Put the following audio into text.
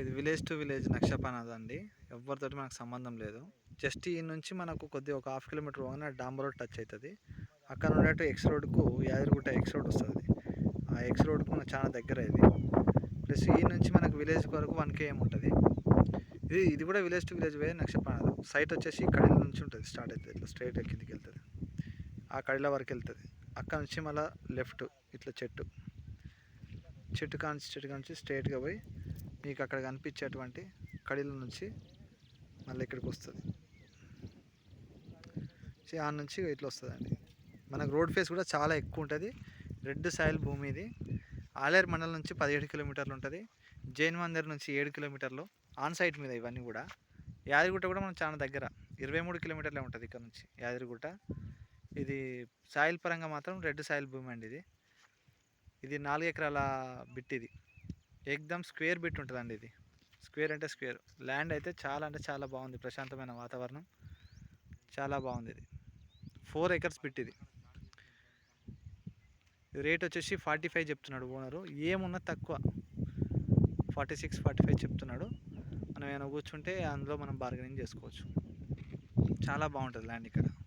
ఇది village to village నక్షపానాది అండి. ఎవరితోటి మనకు సంబంధం లేదు. జస్ట్ ఈ నుంచి మనకు కొద్దిగా ఒక హాఫ్ కిలోమీటర్ పోగానే డాంబర్ రోడ్ టచ్ అవుతుంది అక్కడ ఉన్నట్టు ఎక్స్ రోడ్కు యాదగిరిగుట్ట ఎక్స్ రోడ్ వస్తుంది. ఆ ఎక్స్ రోడ్కు మనకు చాలా దగ్గర ఇది. ప్లస్ ఈ నుంచి మనకు విలేజ్ వరకు వన్ కేఎం ఉంటుంది. ఇది ఇది కూడా విలేజ్ టు విలేజ్ పోయి నక్షపానాది సైట్ వచ్చేసి కడిల నుంచి ఉంటుంది. స్టార్ట్ అవుతుంది ఇట్లా స్ట్రైట్ కిందికి వెళ్తుంది. ఆ కడిల వరకు వెళ్తుంది. అక్కడ నుంచి మళ్ళీ లెఫ్ట్ ఇట్లా చెట్టు. చెట్టు కాంచి చెట్టు కాంచి స్ట్రైట్గా పోయి మీకు అక్కడ కనిపించేటువంటి కడిల నుంచి మళ్ళీ ఇక్కడికి వస్తుంది. సో ఆ నుంచి ఇట్లా వస్తుందండి. మనకు రోడ్ ఫేస్ కూడా చాలా ఎక్కువ ఉంటుంది. రెడ్ సాయిల్ భూమి ఇది ఆలేరు మండలం నుంచి పదిహేడు కిలోమీటర్లు ఉంటుంది. జైన్ మందిర్ నుంచి ఏడు కిలోమీటర్లు. ఆన్ సైట్ మీద ఇవన్నీ కూడా. యాదగిరిగుట్ట కూడా మనం చాలా దగ్గర. ఇరవై మూడు కిలోమీటర్లే ఉంటుంది ఇక్కడ నుంచి యాదగిరిగుట్ట. ఇది సాయిల్ పరంగా మాత్రం రెడ్ సాయిల్ భూమి అండి ఇది. ఇది నాలుగు ఎకరాల బిట్ ఇది. ఎగ్దమ్ స్క్వేర్ బిట్ ఉంటుందండి ఇది. స్క్వేర్ అంటే స్క్వేర్. ల్యాండ్ అయితే చాలా అంటే చాలా బాగుంది. ప్రశాంతమైన వాతావరణం. చాలా బాగుంది ఇది. ఫోర్ ఎకర్స్ బిట్ ఇది. రేట్ వచ్చేసి ఫార్టీ ఫైవ్ చెప్తున్నాడు ఓనరు. ఏమున్నా తక్కువ. ఫార్టీ సిక్స్ ఫార్టీ ఫైవ్ చెప్తున్నాడు. మనం ఏమైనా కూర్చుంటే అందులో మనం బార్గెనింగ్ చేసుకోవచ్చు. చాలా బాగుంటుంది ల్యాండ్ ఇక్కడ.